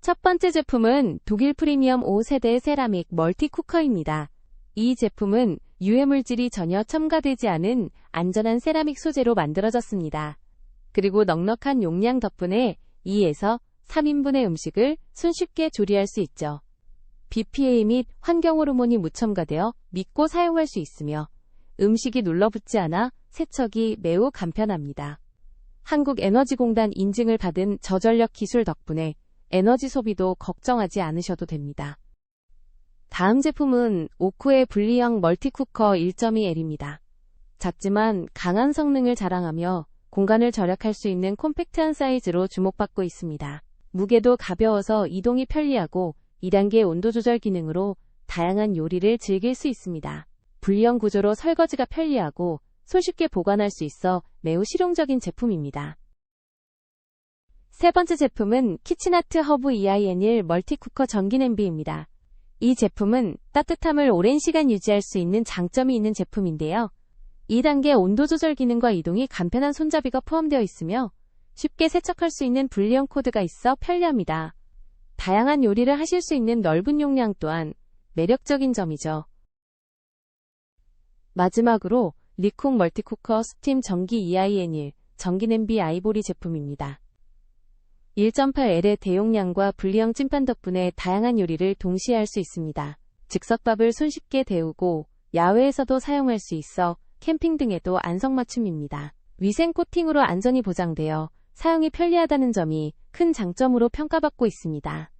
첫 번째 제품은 독일 프리미엄 5세대 세라믹 멀티 쿠커입니다. 이 제품은 유해물질이 전혀 첨가되지 않은 안전한 세라믹 소재로 만들어졌습니다. 그리고 넉넉한 용량 덕분에 2에서 3인분의 음식을 손쉽게 조리할 수 있죠. BPA 및 환경 호르몬이 무첨가되어 믿고 사용할 수 있으며 음식이 눌러붙지 않아 세척이 매우 간편합니다. 한국에너지공단 인증을 받은 저전력 기술 덕분에 에너지 소비도 걱정하지 않으셔도 됩니다. 다음 제품은 오쿠의 분리형 멀티쿠커 1.2L입니다. 작지만 강한 성능을 자랑하며 공간을 절약할 수 있는 콤팩트한 사이즈로 주목받고 있습니다. 무게도 가벼워서 이동이 편리하고 2단계 온도 조절 기능으로 다양한 요리를 즐길 수 있습니다. 불리형 구조로 설거지가 편리하고 손쉽게 보관할 수 있어 매우 실용적인 제품입니다. 세 번째 제품은 키친아트 허브 EIN1 멀티쿠커 전기 냄비입니다. 이 제품은 따뜻함을 오랜 시간 유지할 수 있는 장점이 있는 제품인데요. 2단계 온도 조절 기능과 이동이 간편한 손잡이가 포함되어 있으며 쉽게 세척할 수 있는 분리형 코드가 있어 편리합니다. 다양한 요리를 하실 수 있는 넓은 용량 또한 매력적인 점이죠. 마지막으로 리쿡 멀티쿠커 스팀 전기 EIN1 전기 냄비 아이보리 제품입니다. 1.8L의 대용량과 분리형 찜판 덕분에 다양한 요리를 동시에 할 수 있습니다. 즉석밥을 손쉽게 데우고 야외에서도 사용할 수 있어 캠핑 등에도 안성맞춤입니다. 위생 코팅으로 안전이 보장되어 사용이 편리하다는 점이 큰 장점으로 평가받고 있습니다.